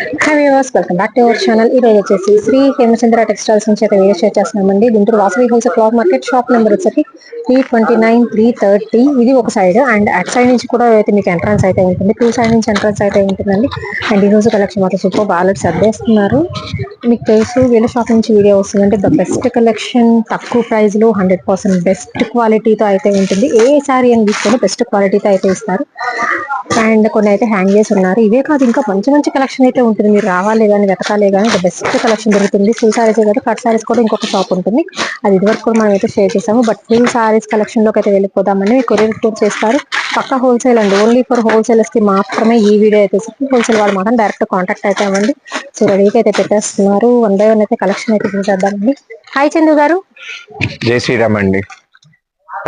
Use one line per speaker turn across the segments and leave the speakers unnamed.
Hi viewers welcome back to our channel ఈ రోజు వచ్చేసి శ్రీ హేమచంద్ర టెక్స్టైల్స్ నుంచి అయితే వీడియో షేర్ చేస్తున్నామండి. Guntur Vasavi wholesale cloth market shop number వచ్చేసి three twenty nine three thirty ఇది ఒక సైడ్ అండ్ అట్ సైడ్ నుంచి కూడా అయితే మీకు ఎంట్రన్స్ అయితే ఉంటుంది. టూ సైడ్ నుంచి ఎంట్రన్స్ అయితే ఉంటుందండి. అండ్ ఈ రోజు కలెక్షన్ మాత్రం సూపర్ బాలెట్ సర్దేస్తున్నారు. మీకు తెలుసు వీళ్ళ షాప్ నుంచి వీడియో వస్తుందంటే ద బెస్ట్ కలెక్షన్ తక్కువ ప్రైస్లో హండ్రెడ్ పర్సెంట్ బెస్ట్ క్వాలిటీతో అయితే ఉంటుంది. ఏ సారీ అని తీసుకొని బెస్ట్ క్వాలిటీతో అయితే ఇస్తారు. అండ్ కొన్ని అయితే హ్యాంగ్ చేసి ఉన్నారు. ఇవే కాదు ఇంకా మంచి మంచి కలెక్షన్ అయితే ఉంటుంది. మీరు రావాలి కానీ వెతకాలి కానీ బెస్ట్ కలెక్షన్ దొరుకుతుంది. ఫుల్ సారీస్ కదా కట్ సారీస్ కూడా ఇంకొక షాప్ ఉంటుంది. అది ఇదివరకు కూడా మనం అయితే షేర్ చేసాము బట్ ఫుల్ సారీస్ కలెక్షన్లోకి అయితే వెళ్ళిపోదామని కొరియర్ కూడా చేస్తారు. పక్క హోల్సేల్ అండి. ఓన్లీ ఫర్ హోల్సేలర్స్కి మాత్రమే ఈ వీడియో అయితే హోల్సేల్ వాళ్ళు మాత్రం డైరెక్ట్ కాంటాక్ట్ అయితే అవ్వండి. సో రెడీకి అయితే పెట్టేస్తున్నారు. వన్ బై వన్ అయితే కలెక్షన్ అయితే చూసేద్దామండి. హాయ్ చందు గారు.
జై శ్రీరామ్ అండి.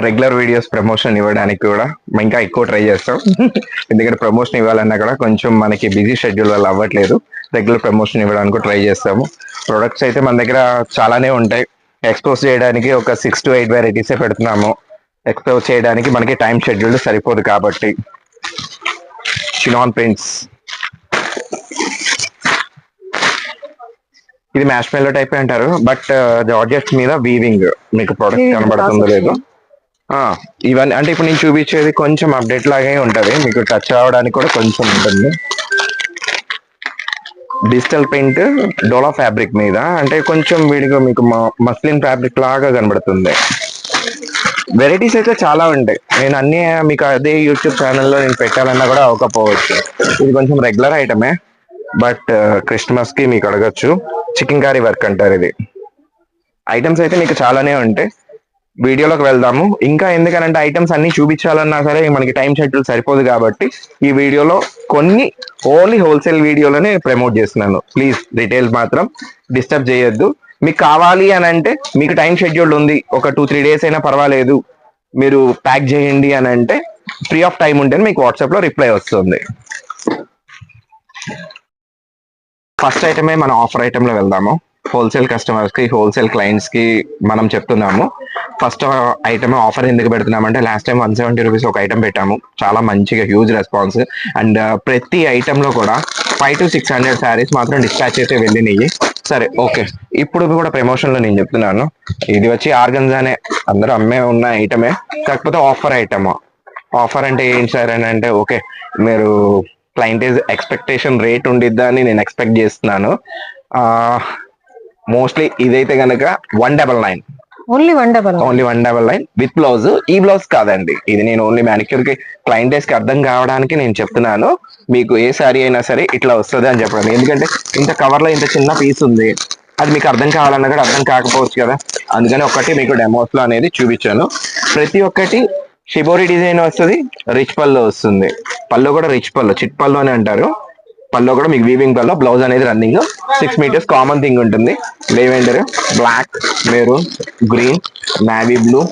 రెగ్యులర్ వీడియోస్ ప్రమోషన్ ఇవ్వడానికి కూడా మేము ఇంకా ఎక్కువ ట్రై చేస్తాం. ఎందుకంటే ప్రమోషన్ ఇవ్వాలన్నా కూడా కొంచెం మనకి బిజీ షెడ్యూల్ వల్ల అవ్వట్లేదు. రెగ్యులర్ ప్రమోషన్ ఇవ్వడానికి ట్రై చేస్తాము. ప్రొడక్ట్స్ అయితే మన దగ్గర చాలానే ఉంటాయి. ఎక్స్పోజ్ చేయడానికి ఒక సిక్స్ టు ఎయిట్ వెరైటీసే పెడుతున్నాము. ఎక్స్పోజ్ చేయడానికి మనకి టైం షెడ్యూల్ సరిపోదు కాబట్టి. చినాన్ పెయింట్స్ ఇది మ్యాష్ మెల్లో టైప్ అంటారు. బట్ జార్జెట్ మీద వీవింగ్ మీకు ప్రొడక్ట్ కనబడుతుందో. లేదో. ఇవన్నీ అంటే ఇప్పుడు నేను చూపించేది కొంచెం అప్డేట్ లాగే ఉంటుంది. మీకు టచ్ రావడానికి కూడా కొంచెం ఉంటుంది. డిజిటల్ పెయింట్ డోలా ఫ్యాబ్రిక్ మీద. అంటే కొంచెం వీడిగా మీకు మస్లిన్ ఫ్యాబ్రిక్ లాగా కనబడుతుంది. వెరైటీస్ అయితే చాలా ఉంటాయి. నేను అన్ని మీకు అదే యూట్యూబ్ ఛానల్లో నేను పెట్టాలన్నా కూడా అవ్వకపోవచ్చు. ఇది కొంచెం రెగ్యులర్ ఐటమే బట్ క్రిస్మస్కి మీకు అడగచ్చు. చికెన్ కర్రీ వర్క్ అంటారు ఇది. ఐటమ్స్ అయితే మీకు చాలానే ఉంటాయి. వీడియోలోకి వెళ్దాము. ఇంకా ఎందుకనంటే ఐటమ్స్ అన్ని చూపించాలన్నా సరే మనకి టైం షెడ్యూల్ సరిపోదు కాబట్టి ఈ వీడియోలో కొన్ని ఓన్లీ హోల్సేల్ వీడియోలోనే ప్రమోట్ చేస్తున్నాను. ప్లీజ్ డీటెయిల్స్ మాత్రం డిస్టర్బ్ చేయొద్దు. మీకు కావాలి అని అంటే మీకు టైం షెడ్యూల్ ఉంది. ఒక టూ త్రీ డేస్ అయినా పర్వాలేదు. మీరు ప్యాక్ చేయండి అని అంటే ఫ్రీ ఆఫ్ టైం ఉంటేనే మీకు వాట్సాప్లో రిప్లై వస్తుంది. ఫస్ట్ ఐటమే మన ఆఫర్ ఐటెంలో వెళ్దాము. హోల్సేల్ కస్టమర్స్కి హోల్సేల్ క్లయింట్స్కి మనం చెప్తున్నాము. ఫస్ట్ ఐటమ్ ఆఫర్ ఎందుకు పెడుతున్నామంటే last time one seventy rupees ఒక ఐటమ్ పెట్టాము. చాలా మంచిగా హ్యూజ్ రెస్పాన్స్ అండ్ ప్రతి ఐటమ్లో కూడా five to six hundred sarees మాత్రం డిస్పాచ్ అయితే వెళ్ళినాయి. సరే ఓకే ఇప్పుడు కూడా ప్రమోషన్లో నేను చెప్తున్నాను. ఇది వచ్చి ఆర్గన్జానే. అందరూ అమ్మే ఉన్న ఐటమే కాకపోతే ఆఫర్ ఐటమ్ ఆఫర్ అంటే ఏంటి సార్ అని అంటే ఓకే మీరు క్లైంటేజ్ ఎక్స్పెక్టేషన్ రేట్ ఉండిద్దా అని నేను ఎక్స్పెక్ట్ చేస్తున్నాను. మోస్ట్లీ ఇదైతే గనక one double nine
only one double
only one double nine with blouse ఈ బ్లౌజ్ కాదండి. ఇది నేను ఓన్లీ మ్యానిక్యూర్కి క్లయింటేజ్కి అర్థం కావడానికి నేను చెప్తున్నాను. మీకు ఏ సారీ అయినా సరే ఇట్లా వస్తుంది అని చెప్పడం. ఎందుకంటే ఇంత కవర్లో ఇంత చిన్న పీస్ ఉంది. అది మీకు అర్థం కావాలన్నా కూడా అర్థం కాకపోవచ్చు కదా. అందుకని ఒకటి మీకు డెమోస్లో అనేది చూపించాను. ప్రతి ఒక్కటి షిబోరి డిజైన్ వస్తుంది రిచ్ పళ్ళు వస్తుంది. పళ్ళు కూడా రిచ్ పళ్ళు చిట్ పళ్ళు అని అంటారు. పళ్ళు కూడా మీకు వీవింగ్ పళ్ళు బ్లౌజ్ అనేది running six metres common thing ఉంటుంది. Lavender black maroon green navy blue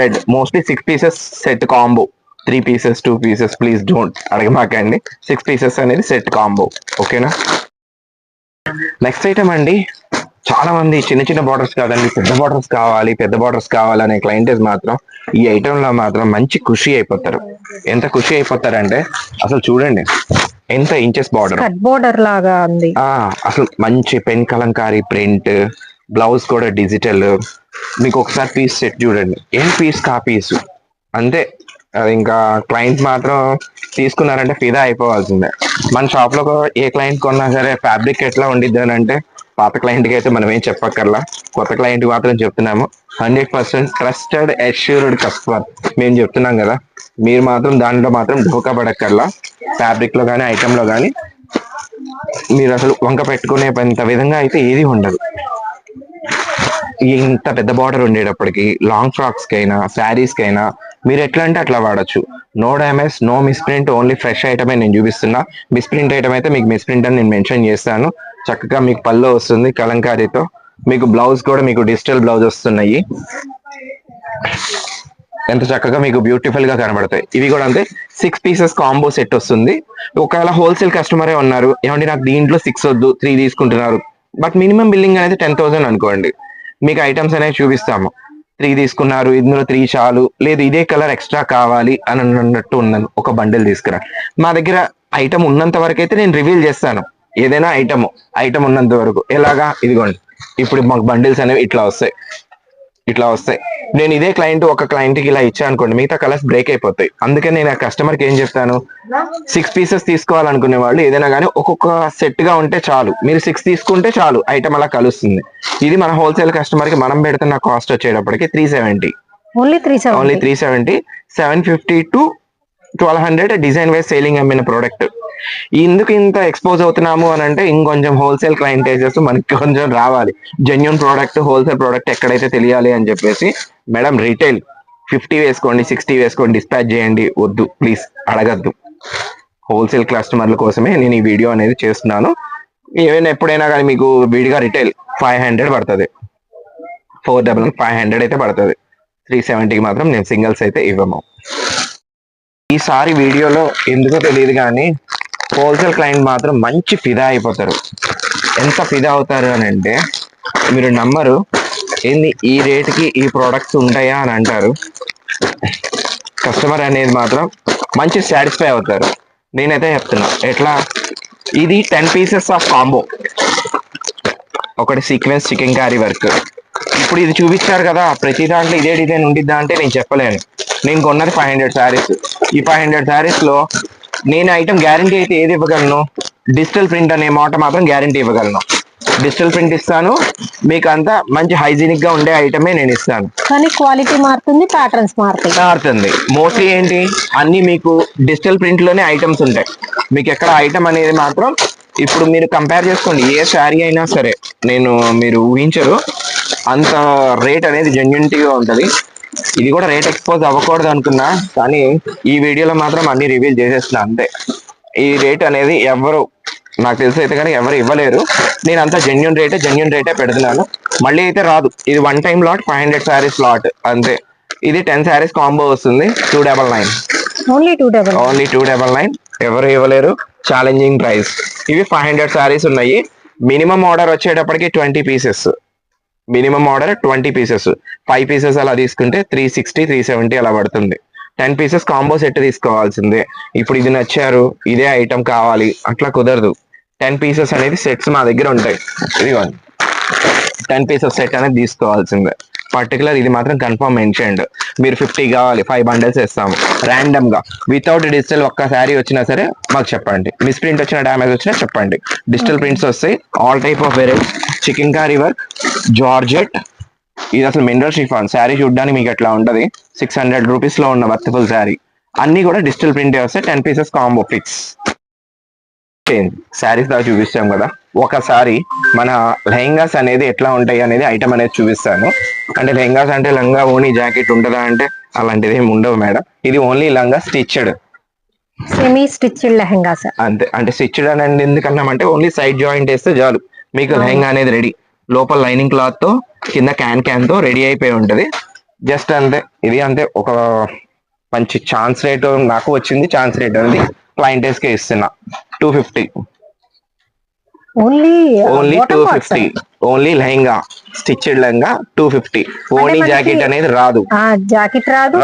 red mostly six pieces set combo three pieces two pieces please don't అడగమాకండి. Six pieces అనేది సెట్ కాంబో ఓకేనా నెక్స్ట్ ఐటమ్ అండి. చాలా మంది చిన్న చిన్న బార్డర్స్ కాదండి. పెద్ద బార్డర్స్ కావాలి పెద్ద బార్డర్స్ కావాలనే క్లయింటేజ్ మాత్రం ఈ ఐటమ్లో మాత్రం మంచి ఖుషి అయిపోతారు. ఎంత ఖుషి అయిపోతారంటే అసలు చూడండి. ఎంత ఇంచెస్ బార్డర్
బోర్డర్ లాగా ఉంది.
అసలు మంచి పెన్ కలంకారీ ప్రింట్ బ్లౌజ్ కూడా డిజిటల్ మీకు ఒకసారి పీస్ సెట్ చూడండి. ఏం పీస్ కా పీస్ అంతే ఇంకా క్లయింట్ మాత్రం తీసుకున్నారంటే ఫిదా అయిపోవాల్సిందే. మన షాప్లో ఏ క్లయింట్ కొన్నా సరే ఫ్యాబ్రిక్ ఎట్లా ఉండిద్ది అని అంటే పాత క్లయింట్కి అయితే మనం ఏం చెప్పక్కర్లా. కొత్త క్లయింట్ మాత్రం చెప్తున్నాము. Hundred percent trusted assured customer మేము చెప్తున్నాం కదా. మీరు మాత్రం దాంట్లో మాత్రం ఢోకా పడక్కర్లా. ఫ్యాబ్రిక్లో కానీ ఐటమ్లో కానీ మీరు అసలు వంక పెట్టుకునే పెంత విధంగా అయితే ఏది ఉండదు. ఇంత పెద్ద బార్డర్ ఉండేటప్పటికి లాంగ్ ఫ్రాక్స్ కైనా శారీస్ కైనా మీరు ఎట్లా అంటే అట్లా వాడచ్చు. No damage no misprint only fresh ఐటమే నేను చూపిస్తున్నా. మిస్ప్రింట్ ఐటమ్ అయితే మీకు మిస్ప్రింట్ అని నేను మెన్షన్ చేస్తాను. చక్కగా మీకు పళ్ళు వస్తుంది కలంకారీతో. మీకు బ్లౌజ్ కూడా మీకు డిజిటల్ బ్లౌజ్ వస్తున్నాయి. ఎంత చక్కగా మీకు బ్యూటిఫుల్గా కనబడతాయి. ఇవి కూడా అంతే సిక్స్ పీసెస్ కాంబో సెట్ వస్తుంది. ఒకవేళ హోల్సేల్ కస్టమరే ఉన్నారు ఏమంటే నాకు దీంట్లో సిక్స్ వద్దు త్రీ తీసుకుంటున్నారు బట్ మినిమం బిల్లింగ్ అనేది టెన్ థౌసండ్ అనుకోండి. మీకు ఐటమ్స్ అనేవి చూపిస్తాము. త్రీ తీసుకున్నారు ఇందులో త్రీ చాలు లేదు ఇదే కలర్ ఎక్స్ట్రా కావాలి అని అన్నట్టు ఉన్నాను ఒక బండిల్ తీసుకురా. మా దగ్గర ఐటమ్ ఉన్నంత వరకు అయితే నేను రివీల్ చేస్తాను. ఏదైనా ఐటమ్ ఐటమ్ ఉన్నంత వరకు. ఎలాగా? ఇదిగోండి. ఇప్పుడు మాకు బండిల్స్ అనేవి ఇట్లా వస్తాయి. ఇట్లా వస్తాయి. నేను ఇదే క్లయింట్ ఒక క్లయింట్కి ఇలా ఇచ్చా అనుకోండి మిగతా కలర్స్ బ్రేక్ అయిపోతాయి. అందుకే నేను ఆ కస్టమర్కి ఏం చెప్తాను? సిక్స్ పీసెస్ తీసుకోవాలనుకునే వాళ్ళు ఏదైనా కానీ ఒక్కొక్క సెట్గా ఉంటే చాలు. మీరు సిక్స్ తీసుకుంటే చాలు ఐటమ్ అలా కలుస్తుంది. ఇది మన హోల్సేల్ కస్టమర్కి మనం పెడుతున్న కాస్ట్ వచ్చేటప్పటికి three seventy
only three
only three seventy seven fifty to twelve hundred design wise selling అమ్మిన ప్రోడక్ట్ ఎందుకు ఇంత ఎక్స్పోజ్ అవుతున్నాము అని అంటే ఇంకొంచెం హోల్సేల్ క్లయింటేజెస్ మనకి కొంచెం రావాలి. జెన్యున్ ప్రోడక్ట్ హోల్సేల్ ప్రోడక్ట్ ఎక్కడైతే తెలియాలి అని చెప్పేసి మేడం రీటైల్ ఫిఫ్టీ వేసుకోండి సిక్స్టీ వేసుకోండి డిస్పాచ్ చేయండి వద్దు ప్లీజ్ అడగద్దు. హోల్సేల్ కస్టమర్ల కోసమే నేను ఈ వీడియో అనేది చేస్తున్నాను. ఏమైనా ఎప్పుడైనా కానీ మీకు విడిగా రిటైల్ ఫైవ్ హండ్రెడ్ పడుతుంది. ఫోర్ డబల్ ఫైవ్ హండ్రెడ్ అయితే పడుతుంది. త్రీ సెవెంటీకి మాత్రం నేను సింగిల్స్ అయితే ఇవ్వము. ఈసారి వీడియోలో ఎందుకో తెలియదు కానీ హోల్సేల్ క్లయింట్ మాత్రం మంచి ఫిదా అయిపోతారు. ఎంత ఫిదా అవుతారు అని అంటే మీరు నమ్మరు. ఏంది ఈ రేటుకి ఈ ప్రోడక్ట్స్ ఉంటాయా అని అంటారు. కస్టమర్ అనేది మాత్రం మంచి సాటిస్ఫై అవుతారు. నేనైతే చెప్తున్నా ఎట్లా? ఇది టెన్ పీసెస్ ఆఫ్ కాంబో ఒకటి సీక్వెన్స్ చికెన్ కర్రీ వర్క్ ఇప్పుడు ఇది చూపించారు కదా ప్రతి దాంట్లో ఇదే డిజైన్ ఉండిద్దా అంటే నేను చెప్పలేను. నేను కొన్నది ఫైవ్ హండ్రెడ్ శారీస్ ఈ ఫైవ్ హండ్రెడ్ శారీస్లో నేను ఐటమ్ గ్యారంటీ అయితే ఏది ఇవ్వగలను? డిజిటల్ ప్రింట్ అనే మాట మాత్రం గ్యారంటీ ఇవ్వగలను. డిజిటల్ ప్రింట్ ఇస్తాను. మీకు అంతా మంచి హైజీనిక్గా ఉండే ఐటమే నేను ఇస్తాను.
కానీ క్వాలిటీ మారుతుంది ప్యాటర్న్స్ మారుతాయి.
మారుతుంది. మోస్ట్లీ ఏంటి? అన్ని మీకు డిజిటల్ ప్రింట్లోనే ఐటమ్స్ ఉంటాయి. మీకు ఎక్కడ ఐటమ్ అనేది మాత్రం ఇప్పుడు మీరు కంపేర్ చేసుకోండి. ఏ శారీ అయినా సరే నేను మీరు ఊహించరు. అంత రేట్ అనేది జెన్యునిటీగా ఉంటది. ఇది కూడా రేట్ ఎక్స్పోజ్ అవ్వకూడదు అనుకున్నా కానీ ఈ వీడియోలో మాత్రం అన్ని రివీల్ చేసేస్తున్నా అంతే. ఈ రేట్ అనేది ఎవరు నాకు తెలిసి అయితే కానీ ఎవరు ఇవ్వలేరు. నేను అంతా జెన్యున్ రేటే జెన్యున్ రేటే పెడుతున్నాను. మళ్ళీ అయితే రాదు. ఇది one time lot five hundred saris lot అంతే. ఇది టెన్ శారీస్ కాంబో వస్తుంది two double nine
only two double
only two double nine ఎవరు ఇవ్వలేరు. ఛాలెంజింగ్ ప్రైస్ ఇవి ఫైవ్ హండ్రెడ్ శారీస్ ఉన్నాయి. మినిమం ఆర్డర్ వచ్చేటప్పటికి twenty pieces minimum order twenty pieces. Five pieces అలా తీసుకుంటే త్రీ సిక్స్టీ త్రీ సెవెంటీ అలా పడుతుంది. టెన్ పీసెస్ కాంబో సెట్ తీసుకోవాల్సిందే. ఇప్పుడు ఇది నచ్చారు ఇదే ఐటమ్ కావాలి అట్లా కుదరదు. టెన్ పీసెస్ అనేది సెట్స్ మా దగ్గర ఉంటాయి. ఇదిగోండి. టెన్ పీసెస్ సెట్ అనేది తీసుకోవాల్సిందే. పర్టికులర్ ఇది మాత్రం కన్ఫర్మ్ మెన్షన్డ్ మీరు ఫిఫ్టీ కావాలి ఫైవ్ బండల్స్ ఇస్తాము ర్యాండమ్గా. వితౌట్ డిజిటల్ ఒక్క శారీ వచ్చినా సరే మాకు చెప్పండి. మిస్ ప్రింట్ వచ్చిన డ్యామేజ్ వచ్చినా చెప్పండి. డిజిటల్ ప్రింట్స్ వస్తాయి. All type of variety chikankari work georgette ఇది అసలు మినరల్ షిఫాన్ శారీ చూడడానికి మీకు ఎట్లా ఉంటది? సిక్స్ హండ్రెడ్ రూపీస్లో ఉన్న వర్తిఫుల్ శారీ అన్ని కూడా డిజిటల్ ప్రింట్ వస్తాయి. Ten pieces combo fix saris దాకా చూపిస్తాం కదా. ఒకసారి మన లెహంగాస్ అనేది ఎట్లా ఉంటాయి అనేది ఐటమ్ అనేది చూపిస్తాను. అంటే లెహంగాస్ అంటే లంగా ఓనీ జాకెట్ ఉంటుందా అంటే అలాంటిది ఏమి ఉండవు మేడం. ఇది ఓన్లీ లంగా స్టిచ్డ్
సెమీ స్టిచ్డ్ లెహంగాస్.
అంతే. అంటే స్టిచ్డ్ అని ఎందుకన్నామంటే ఓన్లీ సైడ్ జాయింట్ వేస్తే చాలు. మీకు. లెహంగా అనేది రెడీ లోపల లైనింగ్ క్లాత్తో కింద క్యాన్ క్యాన్తో రెడీ అయిపోయి ఉంటది. జస్ట్ అంతే. ఇది అంతే. ఒక మంచి ఛాన్స్ రేట్ నాకు వచ్చింది. ఛాన్స్ రేట్ అనేది క్లయింటేస్కి ఇస్తున్నా. Two fifty
only
only two fifty only lehenga stitched lehenga two fifty only jacket అనేది రాదు.
జాకెట్ రాదు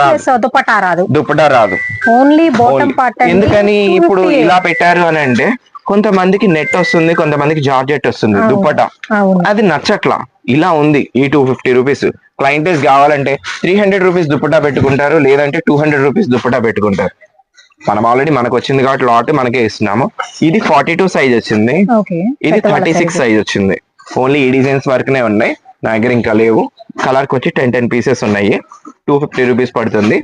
దుపట్టా రాదు.
దుప్పటా రాదు.
Only bottom. పార్ట్
ఎందుకని ఇప్పుడు ఇలా పెట్టారు అని అంటే కొంతమందికి నెట్ వస్తుంది కొంతమందికి జార్జెట్ వస్తుంది. దుప్పటా అది నచ్చట్లా. ఇలా ఉంది ఈ టూ ఫిఫ్టీ రూపీస్ క్లయింటేస్ కావాలంటే త్రీ హండ్రెడ్ రూపీస్ దుప్పటా పెట్టుకుంటారు లేదంటే టూ హండ్రెడ్ రూపీస్ దుప్పటా పెట్టుకుంటారు. మనం ఆల్రెడీ మనకు వచ్చింది కాబట్టి లాట్ మనకే ఇస్తున్నాము. ఇది ఫార్టీ టూ సైజ్ వచ్చింది ఇది థర్టీ సిక్స్ సైజ్ వచ్చింది. ఓన్లీ ఈ డిజైన్స్ వరకునే ఉన్నాయి. నా దగ్గర ఇంకా లేవు. కలర్కి వచ్చి టెన్ టెన్ పీసెస్ ఉన్నాయి. టూ ఫిఫ్టీ రూపీస్ పడుతుంది.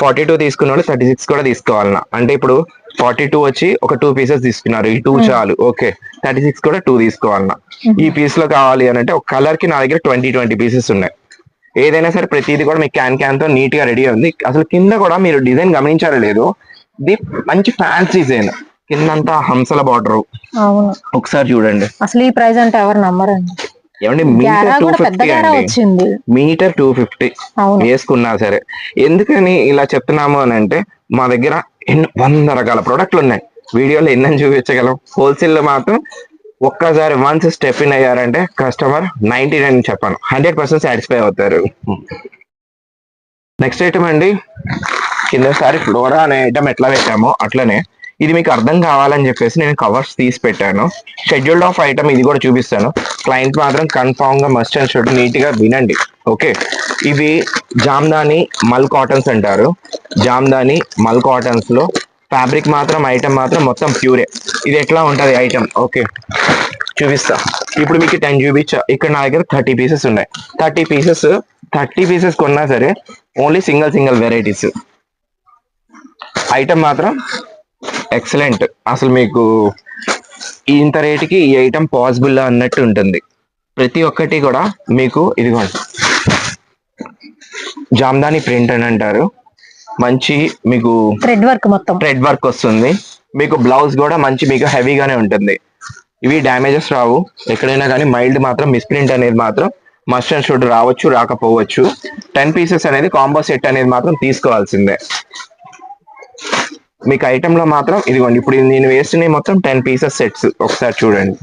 ఫార్టీ టూ తీసుకున్న వాళ్ళు థర్టీ సిక్స్ కూడా తీసుకోవాలన్నా. అంటే ఇప్పుడు ఫార్టీ టూ వచ్చి ఒక టూ పీసెస్ తీసుకున్నారు. ఈ టూ చాలు. ఓకే థర్టీ సిక్స్ కూడా టూ తీసుకోవాలన్నా. ఈ పీస్లో కావాలి అని అంటే ఒక కలర్కి నా దగ్గర ట్వంటీ ట్వంటీ పీసెస్ ఉన్నాయి. ఏదైనా సరే ప్రతిదీ కూడా మీకు క్యాన్ క్యాన్తో నీట్గా రెడీ ఉంది. అసలు కింద కూడా మీరు డిజైన్ గమనించారో లేదు ఇది మంచి ఫ్యాన్స్ డిజైన్ కిందంతా హంసల బార్డర్
అవును.
ఒకసారి చూడండి.
అసలు ఈ ప్రైస్ అంటే ఎవరు నమ్మరండి.
ఏమండి మీటర్ టూ ఫిఫ్టీ అండి. మీటర్ టూ ఫిఫ్టీ వేసుకున్నా సరే. ఎందుకని ఇలా చెప్తున్నాము అని అంటే మా దగ్గర ఎన్ని వంద రకాల ప్రోడక్ట్లు ఉన్నాయి. వీడియోలో ఎన్నని చూపించగలం? హోల్సేల్లో మాత్రం ఒక్కసారి వన్స్ స్టెప్ ఇన్ అయ్యారంటే కస్టమర్ నైన్టీ నైన్ చెప్పాను. హండ్రెడ్ పర్సెంట్ సాటిస్ఫై అవుతారు. నెక్స్ట్ ఐటమ్ అండి. కిందసారి ఫ్లోరా అనే ఐటమ్ ఎట్లా పెట్టామో అట్లనే ఇది మీకు అర్థం కావాలని చెప్పేసి నేను కవర్స్ తీసి పెట్టాను. షెడ్యూల్డ్ ఆఫ్ ఐటమ్ ఇది కూడా చూపిస్తాను. క్లయింట్ మాత్రం కన్ఫామ్గా మస్ట్ అండ్ షుడ్ నీట్గా వినండి. ఓకే ఇవి జామ్దాని మల్ కాటన్స్ అంటారు. జామ్దాని మల్ కాటన్స్లో ఫ్యాబ్రిక్ మాత్రం ఐటమ్ మాత్రం మొత్తం ప్యూరే ఇది ఎట్లా ఉంటుంది ఐటమ్ ఓకే చూపిస్తా. ఇప్పుడు మీకు టెన్ చూపించా ఇక్కడ నా దగ్గర థర్టీ పీసెస్ ఉన్నాయి. థర్టీ పీసెస్ థర్టీ పీసెస్ కొన్నా సరే only single single varieties item మాత్రం ఎక్సలెంట్. అసలు మీకు ఇంత రేటుకి ఈ ఐటమ్ పాసిబుల్ అన్నట్టు ఉంటుంది. ప్రతి ఒక్కటి కూడా మీకు ఇదిగోండి జామ్దాని ప్రింట్ అని అంటారు. మంచి మీకు
థ్రెడ్ వర్క్ మొత్తం.
థ్రెడ్ వర్క్ వస్తుంది. మీకు బ్లౌజ్ కూడా మంచి మీకు హెవీగానే ఉంటుంది. ఇవి డ్యామేజెస్ రావు. ఎక్కడైనా కానీ మైల్డ్ మాత్రం మిస్ప్రింట్ అనేది మాత్రం మస్ట్ అండ్ షుడ్ రావచ్చు రాకపోవచ్చు. టెన్ పీసెస్ అనేది కాంబో సెట్ అనేది మాత్రం తీసుకోవాల్సిందే. మీకు ఐటమ్లో మాత్రం ఇదిగోండి ఇప్పుడు నేను వేస్తున్నాయి మొత్తం టెన్ పీసెస్ సెట్స్ ఒకసారి చూడండి.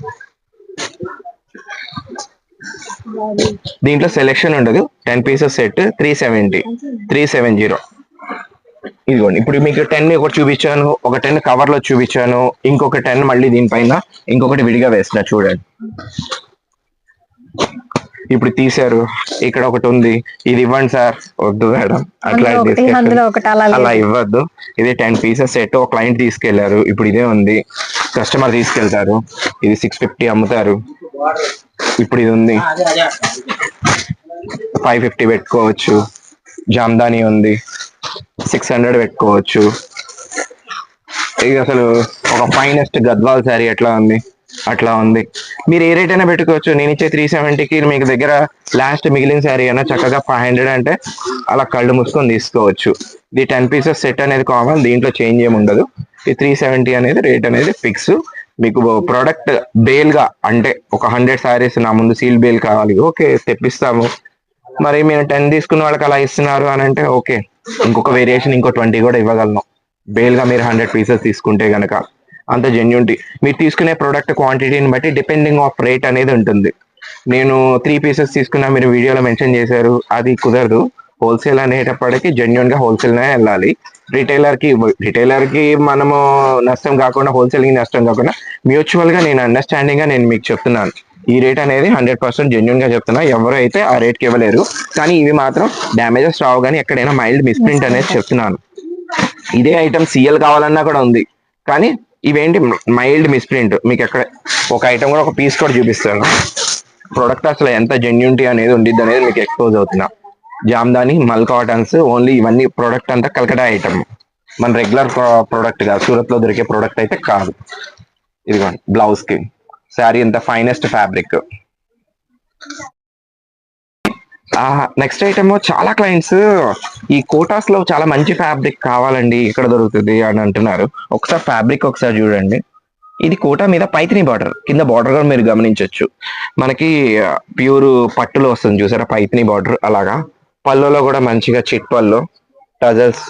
దీంట్లో సెలెక్షన్ ఉండదు. Ten pieces set three seventy three seven zero ఇదిగోండి ఇప్పుడు మీకు టెన్ ఒకటి చూపించాను ఒక టెన్ కవర్లో చూపించాను ఇంకొక టెన్ మళ్ళీ దీనిపైన ఇంకొకటి విడిగా వేసిన చూడండి. ఇప్పుడు తీశారు. ఇక్కడ ఒకటి ఉంది. ఇది ఇవ్వండి సార్. వద్దు మేడం. అట్లా
అలా.
ఇవ్వద్దు. ఇది టెన్ పీసెస్ సెట్ ఒక క్లయింట్ తీసుకెళ్ళారు. ఇప్పుడు ఇదే ఉంది. కస్టమర్ తీసుకెళ్తారు. ఇది సిక్స్ ఫిఫ్టీ అమ్ముతారు. ఇప్పుడు ఇది ఉంది. ఫైవ్ ఫిఫ్టీ పెట్టుకోవచ్చు. జామ్దాని ఉంది. సిక్స్ హండ్రెడ్ పెట్టుకోవచ్చు. ఇది అసలు ఒక ఫైనెస్ట్ గద్వాల్ శారీ ఎట్లా ఉంది? అట్లా ఉంది. మీరు ఏ రేట్ అయినా పెట్టుకోవచ్చు. నేను ఇచ్చే త్రీ సెవెంటీకి మీకు దగ్గర లాస్ట్ మిగిలిన శారీ అయినా చక్కగా ఫైవ్ హండ్రెడ్ అంటే అలా కళ్ళు మూసుకొని తీసుకోవచ్చు. ఇది టెన్ పీసెస్ సెట్ అనేది కామన్ దీంట్లో చేంజ్ ఏమి ఉండదు. ఈ త్రీ సెవెంటీ అనేది రేట్ అనేది ఫిక్స్ మీకు ప్రోడక్ట్ బేల్గా అంటే ఒక హండ్రెడ్ శారీస్ నా ముందు సీల్ బేల్ కావాలి. ఓకే తెప్పిస్తాము. మరి మేము టెన్ తీసుకున్న వాళ్ళకి అలా ఇస్తున్నారు అని అంటే ఓకే. ఇంకొక వేరియేషన్ ఇంకో ట్వంటీ కూడా ఇవ్వగలను. బేల్గా మీరు హండ్రెడ్ పీసెస్ తీసుకుంటే గనక. అంత జెన్యుంటీ మీరు తీసుకునే ప్రోడక్ట్ క్వాంటిటీని బట్టి డిపెండింగ్ ఆఫ్ రేట్ అనేది ఉంటుంది. నేను త్రీ పీసెస్ తీసుకున్నా మీరు వీడియోలో మెన్షన్ చేశారు అది కుదరదు. హోల్సేల్ అనేటప్పటికి జెన్యున్గా వెళ్ళాలి. రిటైలర్కి రిటైలర్కి మనము నష్టం కాకుండా హోల్సేల్కి నష్టం కాకుండా మ్యూచువల్గా నేను అండర్స్టాండింగ్గా నేను మీకు చెప్తున్నాను. ఈ రేట్ అనేది హండ్రెడ్ పర్సెంట్ జెన్యున్గా చెప్తున్నా. ఎవరు అయితే ఆ రేట్కి ఇవ్వలేరు కానీ ఇవి మాత్రం డ్యామేజెస్ రావు కానీ ఎక్కడైనా మైల్డ్ మిస్ప్రింట్ అనేది చెప్తున్నాను. ఇదే ఐటమ్ సిఎల్ కావాలన్నా కూడా ఉంది. కానీ ఇవేంటి? Mild misprint. మీకు ఎక్కడ ఒక ఐటమ్ కూడా ఒక పీస్ కూడా చూపిస్తాను. ప్రొడక్ట్ అసలు ఎంత జెన్యూనిటీ అనేది ఉండిద్ది అనేది మీకు ఎక్స్పోజ్ అవుతున్నా. జామ్దాని మల్ కాటన్స్ ఓన్లీ ఇవన్నీ ప్రోడక్ట్ అంతా కలకటా ఐటమ్ మన రెగ్యులర్ ప్రోడక్ట్ కాదు సూరత్లో దొరికే ప్రోడక్ట్ అయితే కాదు. ఇదిగోండి బ్లౌజ్కి. శారీ ఎంత ఫైనెస్ట్ ఫ్యాబ్రిక్ నెక్స్ట్ ఐటమ్ చాలా క్లయింట్స్ ఈ కోటాస్లో చాలా మంచి ఫ్యాబ్రిక్ కావాలండి ఇక్కడ దొరుకుతుంది అని అంటున్నారు. ఒకసారి ఫ్యాబ్రిక్ ఒకసారి చూడండి. ఇది కోటా మీద పైతిని బార్డర్ కింద బార్డర్ కూడా మీరు గమనించవచ్చు మనకి ప్యూర్ పట్టులో వస్తుంది చూసారా పైతిని బార్డర్ అలాగా. పళ్ళులో కూడా మంచిగా చిట్ పళ్ళు టజల్స్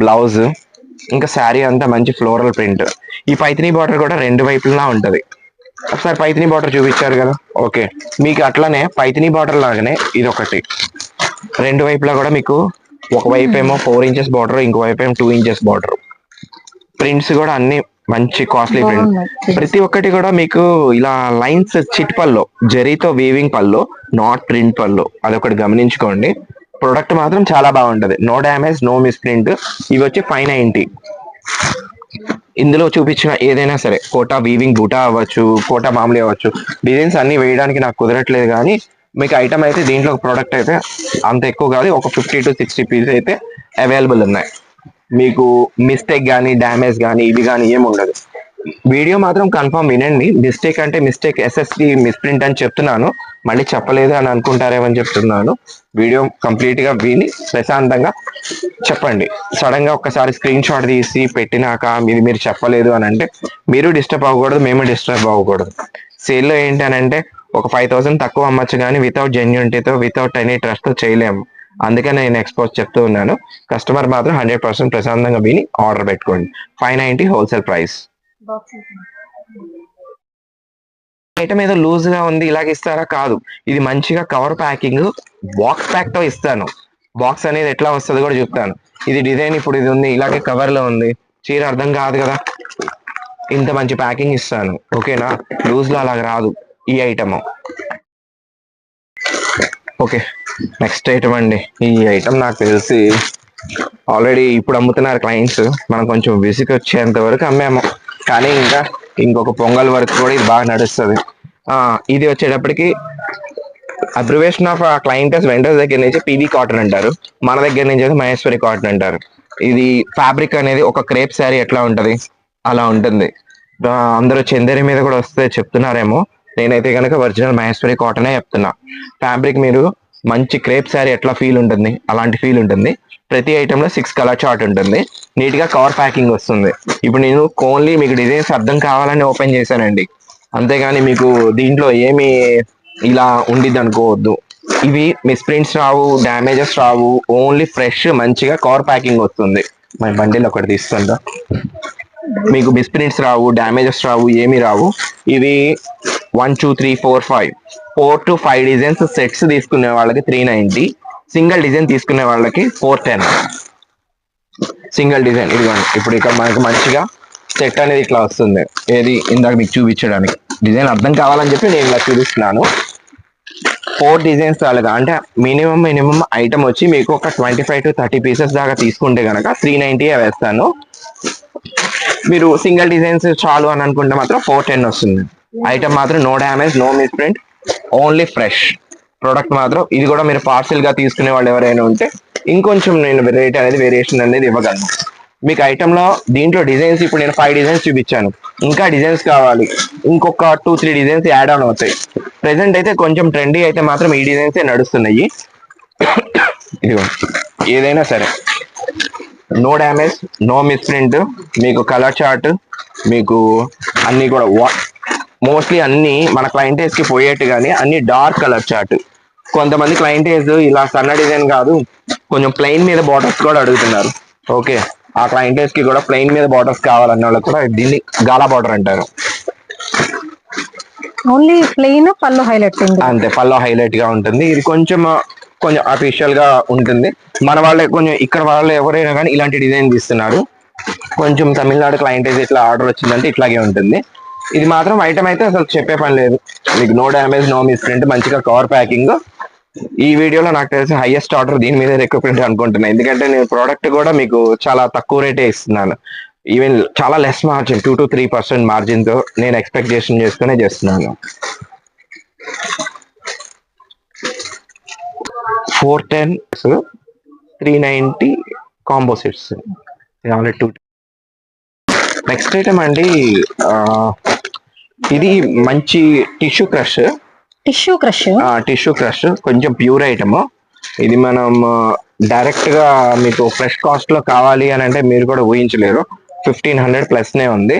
బ్లౌజ్ ఇంకా శారీ అంతా మంచి ఫ్లోరల్ ప్రింట్ ఈ పైతిని బార్డర్ కూడా రెండు వైపులా ఉంటది. ఒకసారి పైతిని బార్డర్ చూపించారు కదా. ఓకే. మీకు అట్లానే పైతిని బార్డర్ లాగానే ఇది ఒకటి రెండు వైపులా కూడా మీకు ఒక వైపు ఏమో ఫోర్ ఇంచెస్ బార్డర్ ఇంకో వైపు ఏమో టూ ఇంచెస్ బార్డర్ ప్రింట్స్ కూడా అన్ని మంచి కాస్ట్లీ ప్రింట్. ప్రతి ఒక్కటి కూడా మీకు ఇలా లైన్స్ చిట్ పల్లో జరీతో weaving pallu not print pallu అదొకటి గమనించుకోండి. ప్రొడక్ట్ మాత్రం చాలా బాగుంటది. No damage no misprint ఇవి వచ్చి ఫైవ్ నైన్టీ ఇందులో చూపించిన ఏదైనా సరే కోటా వీవింగ్ బూటా అవ్వచ్చు కోటా మామూలు అవ్వచ్చు డిజైన్స్ అన్ని వేయడానికి నాకు కుదరట్లేదు కానీ మీకు ఐటమ్ అయితే దీంట్లో ప్రోడక్ట్ అయితే అంత ఎక్కువ కాదు ఒక ఫిఫ్టీ టు సిక్స్టీ పీస్ అయితే అవైలబుల్ ఉన్నాయి. మీకు మిస్టేక్ కానీ డ్యామేజ్ కానీ ఇవి కానీ ఏమి ఉండదు వీడియో మాత్రం కన్ఫర్మ్ వినండి. మిస్టేక్ అంటే మిస్టేక్. ఎస్ఎస్డి మిస్ప్రింట్ అని చెప్తున్నాను. మళ్ళీ చెప్పలేదు అని అనుకుంటారేమని చెప్తున్నాను. వీడియో కంప్లీట్గా విని ప్రశాంతంగా చెప్పండి. సడన్గా ఒక్కసారి స్క్రీన్ షాట్ తీసి పెట్టినాక ఇది మీరు చెప్పలేదు అని అంటే మీరు డిస్టర్బ్ అవ్వకూడదు మేము డిస్టర్బ్ అవ్వకూడదు. సేల్లో ఏంటి అని అంటే ఒక ఫైవ్ థౌసండ్ తక్కువ అమ్మచ్చు కానీ వితౌట్ జెన్యునిటీతో వితౌట్ ఎనీ ట్రస్ట్ చేయలేము. అందుకే నేను ఎక్స్పోజ్ చెప్తూ ఉన్నాను. కస్టమర్ మాత్రం హండ్రెడ్ పర్సెంట్ ప్రశాంతంగా విని ఆర్డర్ పెట్టుకోండి. Five ninety wholesale price item ఏదో లూజ్గా ఉంది ఇలాగ ఇస్తారా? కాదు. ఇది మంచిగా కవర్ ప్యాకింగ్ బాక్స్ ప్యాక్తో ఇస్తాను. బాక్స్ అనేది ఎట్లా వస్తుంది కూడా చెప్తాను. ఇది డిజైన్ ఇప్పుడు ఇది ఉంది ఇలాగే కవర్లో ఉంది. చీర అర్థం కాదు కదా. ఇంత మంచి ప్యాకింగ్ ఇస్తాను. ఓకేనా లూజ్లో అలాగ రాదు ఈ ఐటమ్ ఓకే నెక్స్ట్ ఐటమ్ అండి. ఈ ఐటమ్ నాకు తెలిసి ఆల్రెడీ ఇప్పుడు అమ్ముతున్నారు క్లయింట్స్ మనం కొంచెం విసిగి వచ్చేంత వరకు అమ్మాము. కానీ ఇంకా ఇంకొక పొంగల్ వరకు కూడా ఇది బాగా నడుస్తుంది. ఇది వచ్చేటప్పటికి అబ్రివేషన్ ఆఫ్ ఆ క్లయింటర్స్ వెండర్స్ దగ్గర నుంచి పీవీ కాటన్ అంటారు. మన దగ్గర నుంచి అయితే మహేశ్వరి కాటన్ అంటారు. ఇది ఫ్యాబ్రిక్ అనేది ఒక క్రేప్ శారీ ఎట్లా ఉంటుంది? అలా ఉంటుంది. అందరూ చందేరి మీద కూడా వస్తే చెప్తున్నారేమో. నేనైతే కనుక ఒరిజినల్ మహేశ్వరి కాటనే చెప్తున్నా. ఫ్యాబ్రిక్ మీరు మంచి క్రేప్ శారీ ఎట్లా ఫీల్ ఉంటుంది? అలాంటి ఫీల్ ఉంటుంది. ప్రతి ఐటెంలో సిక్స్ కలర్ చార్ట్ ఉంటుంది. నీట్గా కవర్ ప్యాకింగ్ వస్తుంది. ఇప్పుడు నేను ఓన్లీ మీకు డిజైన్స్ అర్థం కావాలని ఓపెన్ చేశానండి. అంతేగాని మీకు దీంట్లో ఏమి ఇలా ఉండిద్ది అనుకోవద్దు. ఇవి మిస్ప్రింట్స్ రావు డ్యామేజెస్ రావు. ఓన్లీ ఫ్రెష్ మంచిగా కవర్ ప్యాకింగ్ వస్తుంది. మా బండిలో ఒకటి తీస్తుందా? మీకు మిస్ప్రింట్స్ రావు డ్యామేజెస్ రావు ఏమి రావు. ఇవి one two three four five four to five designs sets తీసుకునే వాళ్ళకి త్రీ నైంటీ సింగిల్ డిజైన్ తీసుకునే వాళ్ళకి ఫోర్ టెన్ సింగిల్ డిజైన్ ఇదిగోండి. ఇప్పుడు ఇక్కడ మనకి మంచిగా సెట్ అనేది ఇట్లా వస్తుంది. ఏది? ఇందాక మీకు చూపించడానికి. డిజైన్ అర్థం కావాలని చెప్పి నేను ఇలా చూపిస్తున్నాను. ఫోర్ డిజైన్స్ చాలుగా. అంటే మినిమం మినిమం ఐటమ్ వచ్చి మీకు ఒక twenty five to thirty pieces దాకా తీసుకుంటే కనుక త్రీ నైంటీ వేస్తాను. మీరు సింగిల్ డిజైన్స్ చాలు అని అనుకుంటే మాత్రం ఫోర్ టెన్ వస్తుంది. ఐటమ్ మాత్రం no damage no misprint only fresh product మాత్రం ఇది కూడా మీరు పార్సిల్గా తీసుకునే వాళ్ళు ఎవరైనా ఉంటే ఇంకొంచెం నేను రేట్ అనేది వేరియేషన్ అనేది ఇవ్వగలను. మీకు ఐటెంలో దీంట్లో డిజైన్స్ ఇప్పుడు నేను ఫైవ్ డిజైన్స్ చూపించాను. ఇంకా డిజైన్స్ కావాలి. ఇంకొక two three designs add on అవుతాయి. ప్రెసెంట్ అయితే కొంచెం ట్రెండీ అయితే మాత్రం ఈ డిజైన్సే నడుస్తున్నాయి. ఇదిగో ఏదైనా సరే. నో డ్యామేజ్ నో మిస్ప్రింట్ మీకు కలర్ చార్ట్ మీకు అన్ని కూడా మోస్ట్లీ అన్ని మన క్లయింటేజ్కి పోయేట్టు కానీ అన్ని డార్క్ కలర్ చార్ట్ కొంతమంది క్లయింటేజ్ ఇలా సన్న డిజైన్ కాదు కొంచెం ప్లెయిన్ మీద బార్డర్స్ కూడా అడుగుతున్నారు. ఓకే ఆ క్లయింటేజ్కి కూడా ప్లెయిన్ మీద బార్డర్స్ కావాలన్న వాళ్ళకి కూడా దీన్ని గాలా బార్డర్ అంటారు.
ఓన్లీ ప్లెయిన్ పళ్ళు హైలైట్
అంతే పల్లో హైలైట్గా ఉంటుంది. ఇది కొంచెం కొంచెం అఫీషియల్గా ఉంటుంది. మన వాళ్ళే కొంచెం ఇక్కడ వాళ్ళు ఎవరైనా కానీ ఇలాంటి డిజైన్ తీస్తున్నారు. కొంచెం తమిళనాడు క్లయింటేజ్ ఇట్లా ఆర్డర్ వచ్చిందంటే ఇట్లాగే ఉంటుంది. ఇది మాత్రం ఐటమ్ అయితే అసలు చెప్పే పని లేదు. మీకు నో డ్యామేజ్ నో మిస్ప్రింట్ మంచిగా కవర్ ప్యాకింగ్ ఈ వీడియోలో నాకు తెలిసి హైయెస్ట్ ఆర్డర్ దీని మీద ఎక్కువ ప్రింట్ అనుకుంటున్నాను ఎందుకంటే నేను ప్రోడక్ట్ కూడా మీకు చాలా తక్కువ రేటే ఇస్తున్నాను. ఈవెన్ చాలా less margin two to three percent మార్జిన్తో నేను ఎక్స్పెక్టేషన్ చేసుకునే చేస్తున్నాను. Four ten three ninety combo sets. Already two next item అండి ఇది మంచి tissue crush
tissue crush
tissue crush కొంచెం ప్యూర్ ఐటమ్ ఇది మనం డైరెక్ట్గా మీకు ఫ్రెష్ కాస్ట్లో కావాలి అని అంటే మీరు కూడా ఊహించలేరు. ఫిఫ్టీన్ హండ్రెడ్ ప్లస్ నే ఉంది.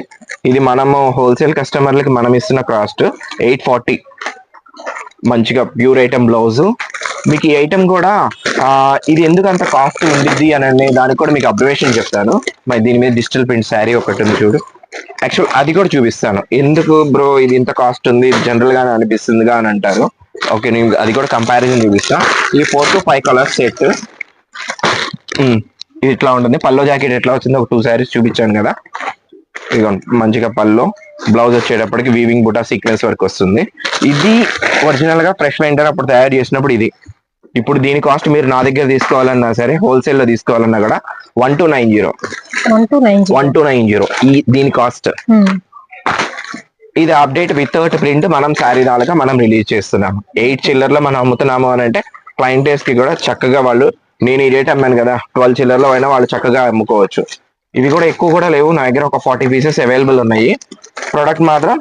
ఇది మనము హోల్సేల్ కస్టమర్లకి మనం ఇస్తున్న కాస్ట్ ఎయిట్ ఫార్టీ మంచిగా ప్యూర్ ఐటమ్ బ్లౌజ్ మీకు ఈ ఐటమ్ కూడా ఇది ఎందుకు అంత కాస్ట్ ఉండిద్ది అని అనే దానికి కూడా మీకు అబ్జర్వేషన్ చెప్తాను. మరి దీని మీద డిజిటల్ ప్రింట్ శారీ ఒకటి ఉంది చూడు. యాక్చువల్ అది కూడా చూపిస్తాను. ఎందుకు బ్రో ఇది ఇంత కాస్ట్ ఉంది? జనరల్ గానే అనిపిస్తుందిగా అని అంటారు. ఓకే నేను అది కూడా కంపారిజన్ చూపిస్తా. ఇది four to five colours set ఇది ఇట్లా ఉంటుంది? పల్లో జాకెట్ ఎట్లా వచ్చిందో ఒక టూ శారీస్ చూపించాను కదా. మంచిగా పల్లో బ్లౌజ్ వచ్చేటప్పటికి వీవింగ్ బుటా సీక్వెన్స్ వర్క్ వస్తుంది. ఇది ఒరిజినల్గా ఫ్రెష్ వెంటర్ అప్పుడు తయారు చేసినప్పుడు ఇది. ఇప్పుడు దీని కాస్ట్ మీరు నా దగ్గర తీసుకోవాలన్నా సరే హోల్సేల్లో తీసుకోవాలన్నా కూడా one two nine zero
one two nine
zero ఈ దీని కాస్ట్ ఇది అప్డేట్ వితౌట్ ప్రింట్ మనం శారీ దాలుగా మనం రిలీజ్ చేస్తున్నాము. ఎయిట్ చిల్లర్లో మనం అమ్ముతున్నాము అని అంటే క్లయింటేస్కి కూడా చక్కగా వాళ్ళు నేను ఈ రేట్ అమ్మాను కదా ట్వెల్వ్ చిల్లర్లో అయినా వాళ్ళు చక్కగా అమ్ముకోవచ్చు. ఇవి కూడా ఎక్కువ కూడా లేవు. నా దగ్గర ఒక ఫార్టీ పీసెస్ అవైలబుల్ ఉన్నాయి. ప్రోడక్ట్ మాత్రం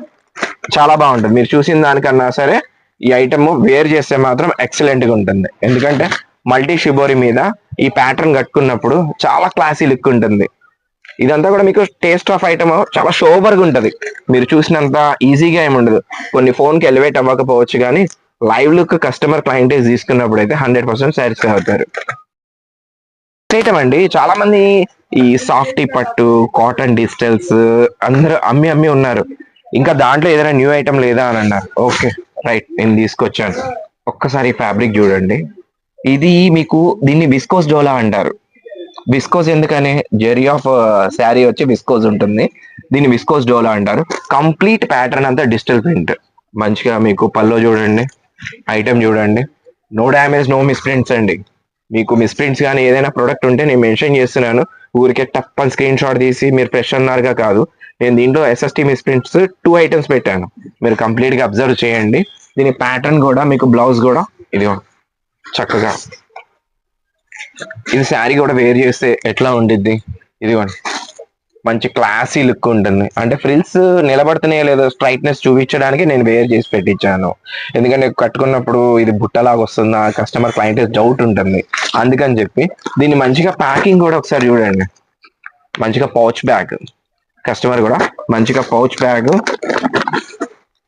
చాలా బాగుంటుంది. మీరు చూసిన దానికన్నా సరే ఈ ఐటమ్ వేర్ చేస్తే మాత్రం ఎక్సలెంట్గా ఉంటుంది. ఎందుకంటే మల్టీ షిబోరి మీద ఈ ప్యాటర్న్ కట్టుకున్నప్పుడు చాలా క్లాసీ లుక్ ఉంటుంది. ఇదంతా కూడా మీకు టేస్ట్ ఆఫ్ ఐటమ్ చాలా షోబర్గా ఉంటుంది. మీరు చూసినంత ఈజీగా ఏమి ఉండదు. కొన్ని ఫోన్కి ఎలివేట్ అవ్వకపోవచ్చు కానీ లైవ్ లుక్ కస్టమర్ క్లయింటేజ్ తీసుకున్నప్పుడు అయితే హండ్రెడ్ పర్సెంట్ సాటిస్ఫై అవుతారు. ఐటమ్ అండి. చాలా మంది ఈ సాఫ్టీ పట్టు కాటన్ డిజిటల్స్ అందరూ అమ్మి అమ్మి ఉన్నారు. ఇంకా దాంట్లో ఏదైనా న్యూ ఐటమ్ లేదా అని అన్నారు. ఓకే రైట్ నేను తీసుకొచ్చాను. ఒక్కసారి ఫ్యాబ్రిక్ చూడండి. ఇది మీకు దీన్ని విస్కోస్ డోలా అంటారు. విస్కోస్ ఎందుకని? జెరీ ఆఫ్ శారీ వచ్చి విస్కోస్ ఉంటుంది. దీన్ని విస్కోస్ డోలా అంటారు. కంప్లీట్ ప్యాటర్న్ అంతా డిజిటల్ ప్రింట్. మంచిగా మీకు పల్లో చూడండి ఐటమ్ చూడండి. నో డ్యామేజ్ నో మిస్ప్రింట్స్ అండి. మీకు మిస్ప్రింట్స్ కానీ ఏదైనా ప్రోడక్ట్ ఉంటే నేను మెన్షన్ చేస్తున్నాను. ఊరికే టప్ అని స్క్రీన్ షాట్ తీసి మీరు ఫ్రెష్ అన్నారుగా కాదు. నేను దీంట్లో ఎస్ఎస్టీ మిస్ప్రింట్స్ టూ ఐటమ్స్ పెట్టాను. మీరు కంప్లీట్గా అబ్జర్వ్ చేయండి. దీని ప్యాటర్న్ కూడా మీకు బ్లౌజ్ కూడా ఇది చక్కగా. ఇది శారీ కూడా వేర్ చేస్తే ఎట్లా ఉండిద్ది? ఇదిగోండి. మంచి క్లాసీ లుక్ ఉంటుంది. అంటే ఫ్రిల్స్ నిలబడుతున్నాయో లేదో స్ట్రైట్నెస్ చూపించడానికి నేను వేర్ చేసి పెట్టించాను. ఎందుకంటే కట్టుకున్నప్పుడు ఇది బుట్టలాగా వస్తుందా కస్టమర్ క్లయింట్ డౌట్ ఉంటుంది. అందుకని చెప్పి దీన్ని మంచిగా ప్యాకింగ్ కూడా ఒకసారి చూడండి. మంచిగా పౌచ్ బ్యాగ్. కస్టమర్ కూడా మంచిగా పౌచ్ బ్యాగ్.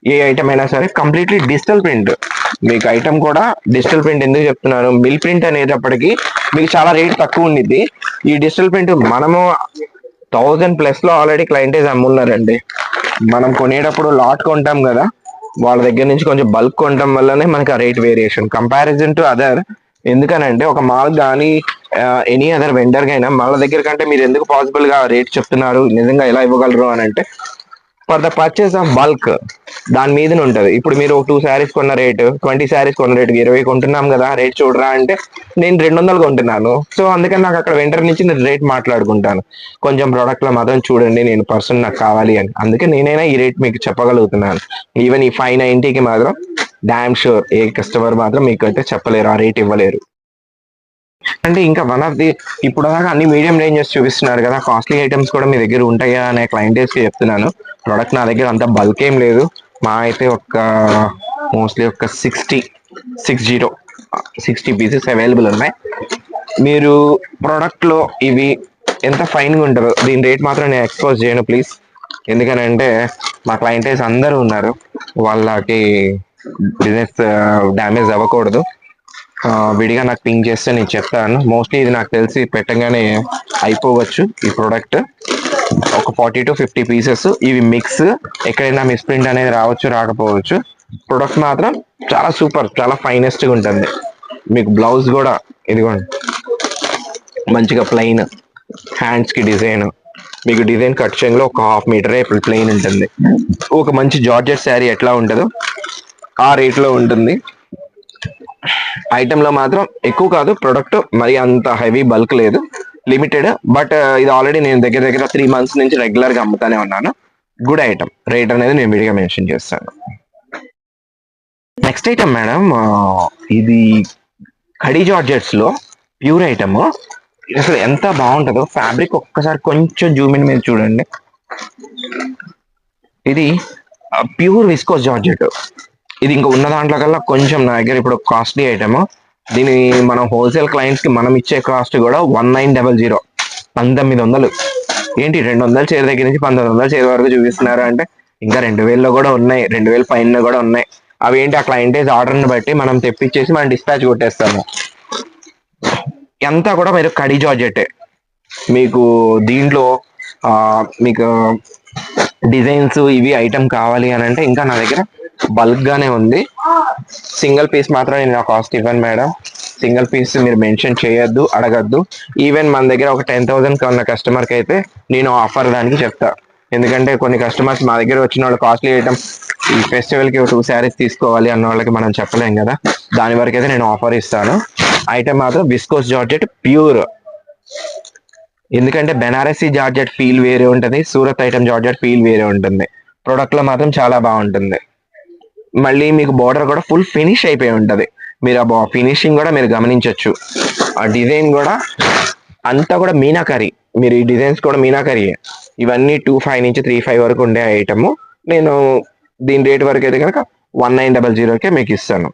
ఏ ఐటమ్ అయినా సరే కంప్లీట్లీ డిజిటల్ ప్రింట్. మీకు ఐటమ్ కూడా డిజిటల్ ప్రింట్ ఎందుకు చెప్తున్నాను? మిల్ ప్రింట్ అనేటప్పటికి మీకు చాలా రేట్ తక్కువ ఉండిద్ది. ఈ డిజిటల్ ప్రింట్ మనము థౌజండ్ ప్లస్లో ఆల్రెడీ క్లయింటేజ్ అమ్మున్నారండి మనం కొనేటప్పుడు లాట్ కొంటాం కదా వాళ్ళ దగ్గర నుంచి కొంచెం బల్క్ కొనడం వల్లనే మనకి ఆ rate variation comparison to other ఎందుకనంటే ఒక మాల్ కానీ ఎనీ అదర్ వెండర్ అయినా వాళ్ళ దగ్గర కంటే మీరు ఎందుకు పాసిబుల్గా రేట్ చెప్తున్నారు నిజంగా ఎలా ఇవ్వగలరు అని అంటే for the purchase of bulk దాని మీదనే ఉంటుంది. ఇప్పుడు మీరు టూ శారీస్ కొన్న రేటు ట్వంటీ శారీస్ కొన్న రేటు ఇరవై కొంటున్నాం కదా రేట్ చూడరా అంటే నేను రెండు వందలు కొంటున్నాను. సో అందుకని నాకు అక్కడ వెంటర్ నుంచి నేను రేట్ మాట్లాడుకుంటాను. కొంచెం ప్రోడక్ట్లో మాత్రం చూడండి నేను పర్సన్ నాకు కావాలి అని. అందుకే నేనైనా ఈ రేట్ మీకు చెప్పగలుగుతున్నాను. ఈవెన్ ఈ ఫైవ్ నైన్టీకి మాత్రం డామ్ షూర్ ఏ కస్టమర్ మాత్రం మీకు అయితే చెప్పలేరు ఆ రేట్ ఇవ్వలేరు. అంటే ఇంకా వన్ ఆఫ్ ది ఇప్పుడు దాకా అన్ని మీడియం రేంజెస్ చూపిస్తున్నారు కదా. కాస్ట్లీ ఐటమ్స్ కూడా మీ దగ్గర ఉంటాయా అనే క్లయింటేస్కి చెప్తున్నాను. ప్రోడక్ట్ నా దగ్గర అంత బల్క్ ఏం లేదు. మా అయితే ఒక మోస్ట్లీ ఒక sixty six zero sixty pieces available ఉన్నాయి. మీరు ప్రోడక్ట్లో ఇవి ఎంత ఫైన్గా ఉంటుందో దీని రేట్ మాత్రం నేను ఎక్స్పోజ్ చేయను ప్లీజ్ ఎందుకనంటే మా క్లయింటేస్ అందరూ ఉన్నారు. వాళ్ళకి బిజినెస్ డ్యామేజ్ uh, అవ్వకూడదు. విడిగా నాకు పింక్ చేస్తే నేను చెప్తాను. మోస్ట్లీ ఇది నాకు తెలిసి పెట్టగానే అయిపోవచ్చు ఈ ప్రోడక్ట్ ఒక ఫార్టీ టు ఫిఫ్టీ పీసెస్ ఇవి మిక్స్ ఎక్కడైనా మిస్ప్రింట్ అనేది రావచ్చు రాకపోవచ్చు. ప్రొడక్ట్ మాత్రం చాలా సూపర్ చాలా ఫైనెస్ట్గా ఉంటుంది. మీకు బ్లౌజ్ కూడా ఇదిగోండి. మంచిగా ప్లెయిన్ హ్యాండ్స్కి డిజైన్ మీకు డిజైన్ కట్ చేయంలో ఒక హాఫ్ మీటరే ప్లెయిన్ ఉంటుంది. ఒక మంచి జార్జెట్ శారీ ఎట్లా ఉంటుందో ఆ రేట్లో ఉంటుంది. ఐటెంలో మాత్రం ఎక్కువ కాదు ప్రొడక్ట్ మరి అంత హెవీ బల్క్ లేదు లిమిటెడ్ బట్ uh, ఇది ఆల్రెడీ నేను దగ్గర దగ్గర త్రీ మంత్స్ నుంచి రెగ్యులర్గా అమ్ముతానే ఉన్నాను. గుడ్ ఐటమ్ రేట్ అనేది నేను విడిగా మెన్షన్ చేస్తాను. నెక్స్ట్ ఐటమ్ మేడం ఇది కడీ జార్జెట్స్లో ప్యూర్ ఐటమ్ అసలు ఎంత బాగుంటుందో ఫ్యాబ్రిక్ ఒక్కసారి కొంచెం జూమిన్ మీద చూడండి. ఇది uh, ప్యూర్ విస్కోస్ జార్జెట్. ఇది ఇంకా ఉన్న దాంట్లో కల్లా కొంచెం నా దగ్గర ఇప్పుడు కాస్ట్లీ ఐటమ్ దీని మనం హోల్సేల్ క్లయింట్స్కి మనం ఇచ్చే కాస్ట్ కూడా వన్ నైన్ డబల్ జీరో పంతొమ్మిది వందలు. ఏంటి? రెండు వందల చీర దగ్గర నుంచి పంతొమ్మిది వందల చీర వరకు చూపిస్తున్నారు అంటే ఇంకా రెండు వేల్లో కూడా ఉన్నాయి. రెండు వేల పైన కూడా ఉన్నాయి. అవి ఏంటి? ఆ క్లయింటేజ్ ఆర్డర్ని బట్టి మనం తెప్పించేసి మనం డిస్పాచ్ కొట్టేస్తాము. ఎంత కూడా మీరు కడి జార్జెట్టే మీకు దీంట్లో మీకు డిజైన్స్ ఇవి ఐటమ్ కావాలి అని అంటే ఇంకా నా దగ్గర బల్క్ గానే ఉంది. సింగిల్ పీస్ మాత్రం నేను కాస్ట్ ఇవ్వను మేడం. సింగిల్ పీస్ మీరు మెన్షన్ చేయొద్దు అడగద్దు. ఈవెన్ మన దగ్గర ఒక టెన్ థౌసండ్ ఉన్న కస్టమర్కి అయితే నేను ఆఫర్ దానికి చెప్తా. ఎందుకంటే కొన్ని కస్టమర్స్ మా దగ్గర వచ్చిన వాళ్ళు కాస్ట్లీ ఐటమ్ ఈ ఫెస్టివల్కి టూ శారీస్ తీసుకోవాలి అన్న వాళ్ళకి మనం చెప్పలేం కదా. దాని వరకు అయితే నేను ఆఫర్ ఇస్తాను. ఐటమ్ మాత్రం విస్కోస్ జార్జెట్ ప్యూర్. ఎందుకంటే బెనారసీ జార్జెట్ ఫీల్ వేరే ఉంటుంది సూరత్ ఐటమ్ జార్జెట్ ఫీల్ వేరే ఉంటుంది. ప్రొడక్ట్లో మాత్రం చాలా బాగుంటుంది. మళ్ళీ మీకు బార్డర్ కూడా ఫుల్ ఫినిష్ అయిపోయి ఉంటుంది. మీరు ఆ ఫినిషింగ్ కూడా మీరు గమనించవచ్చు ఆ డిజైన్ కూడా అంతా కూడా మీనాకరీ. మీరు ఈ డిజైన్స్ కూడా మీనాకరీ. ఇవన్నీ టూ ఫైవ్ నుంచి త్రీ ఫైవ్ వరకు ఉండే ఐటమ్ నేను దీని రేట్ వరకు అయితే కనుక వన్ నైన్ డబల్ జీరోకే మీకు ఇస్తాను.